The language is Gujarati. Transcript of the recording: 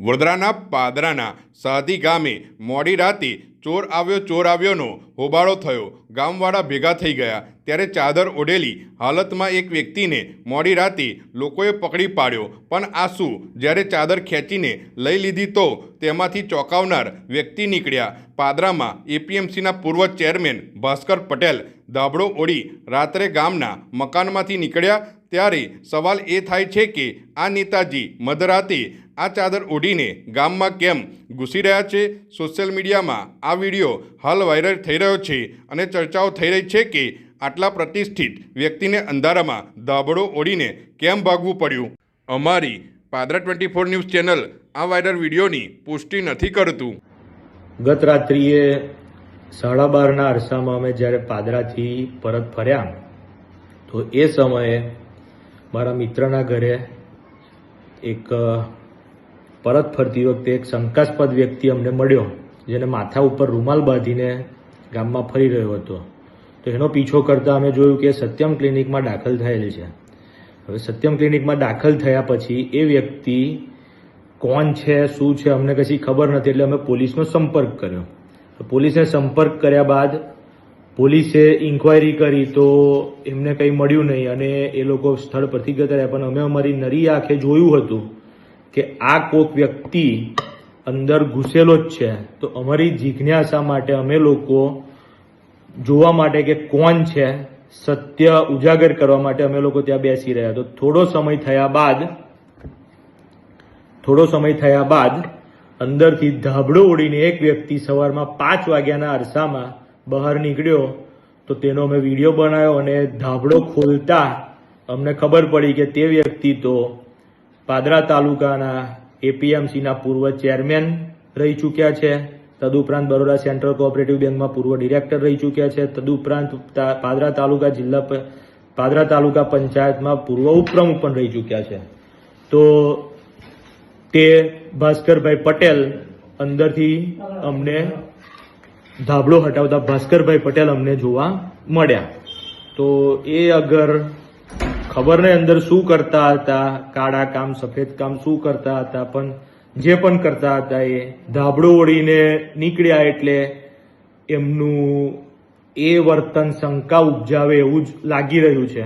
વડોદરાના પાદરાના સાધી ગામે મોડી રાતે ચોર આવ્યો, ચોર આવ્યોનો હોબાળો થયો. ગામવાળા ભેગા થઈ ગયા. ત્યારે ચાદર ઓઢેલી હાલતમાં એક વ્યક્તિને મોડી રાતે લોકોએ પકડી પાડ્યો. પણ આ શું? જ્યારે ચાદર ખેંચીને લઈ લીધી તો તેમાંથી ચોંકાવનાર વ્યક્તિ નીકળ્યા. પાદરામાં એપીએમસીના પૂર્વ ચેરમેન ભાસ્કર પટેલ ધાબળો ઓળી રાત્રે ગામના મકાનમાંથી નીકળ્યા ત્યારે સવાલ એ થાય છે કે આ નેતાજી મધરાતે આ ચાદર ઓઢીને ગામમાં કેમ ઘૂસી રહ્યા છે? સોશિયલ મીડિયામાં આ વીડિયો હાલ વાયરલ થઈ રહ્યો છે અને ચર્ચાઓ થઈ રહી છે કે આટલા પ્રતિષ્ઠિત વ્યક્તિને અંધારામાં ધાબળો ઓઢીને કેમ ભાગવું પડ્યું? અમારી Padra twenty four news channel આ વાયરલ વિડીયોની પુષ્ટિ નથી કરતું. ગત રાત્રિએ સાડા બારના અરસામાં અમે જ્યારે પાદરાથી પરત ફર્યા, તો એ સમયે મારા મિત્રના ઘરે એક પરત ફરતી વખતે એક શંકાસ્પદ વ્યક્તિ અમને મળ્યો, જેને માથા ઉપર રૂમાલ બાંધીને ગામમાં ફરી રહ્યો હતો. તો એનો પીછો કરતાં અમે જોયું કે સત્યમ ક્લિનિકમાં દાખલ થયેલી છે. હવે સત્યમ ક્લિનિકમાં દાખલ થયા પછી એ વ્યક્તિ કોણ છે, શું છે, અમને કશી ખબર નથી, એટલે અમે પોલીસનો સંપર્ક કર્યો. પોલીસને સંપર્ક કર્યા બાદ પોલીસે ઇન્ક્વાયરી કરી તો એમને કંઈ મળ્યું નહીં અને એ લોકો સ્થળ પરથી જતા રહ્યા પણ અમે અમારી નરી આંખે જોયું હતું કે આ કોક વ્યક્તિ અંદર ઘૂસેલો જ છે. તો અમારી જિજ્ઞાસા માટે અમે લોકો જોવા માટે કે કોણ છે, સત્ય ઉજાગર કરવા માટે અમે લોકો ત્યાં બેસી રહ્યા. તો થોડો સમય થયા બાદ, થોડો સમય થયા બાદ અંદરથી ધાબળો ઉડીને એક વ્યક્તિ સવારમાં પાંચ વાગ્યાના અરસામાં બહાર નીકળ્યો તો તેનો અમે વીડિયો બનાવ્યો અને ધાબળો ખોલતા અમને ખબર પડી કે તે વ્યક્તિ તો પાદરા તાલુકાના એપીએમસીના પૂર્વ ચેરમેન રહી ચૂક્યા છે. તદુપરાંત બરોડા સેન્ટ્રલ કોઓપરેટિવ બેંકમાં પૂર્વ ડિરેક્ટર રહી ચૂક્યા છે. તદુપરાંત પાદરા તાલુકા જિલ્લા પાદરા તાલુકા પંચાયતમાં પૂર્વ ઉપપ્રમુખ પણ રહી ચૂક્યા છે. તો તે ભાસ્કરભાઈ પટેલ અંદરથી અમને ધાબળો હટાવતા ભાસ્કરભાઈ પટેલ અમને જોવા મળ્યા. તો એ અગર ખબર નહીં અંદર શું કરતા હતા, કાળા કામ, સફેદ કામ, શું કરતા હતા, પણ જે પણ કરતા હતા એ ધાબળો ઓળીને નીકળ્યા એટલે એમનું એ વર્તન શંકા ઉપજાવે એવું જ લાગી રહ્યું છે.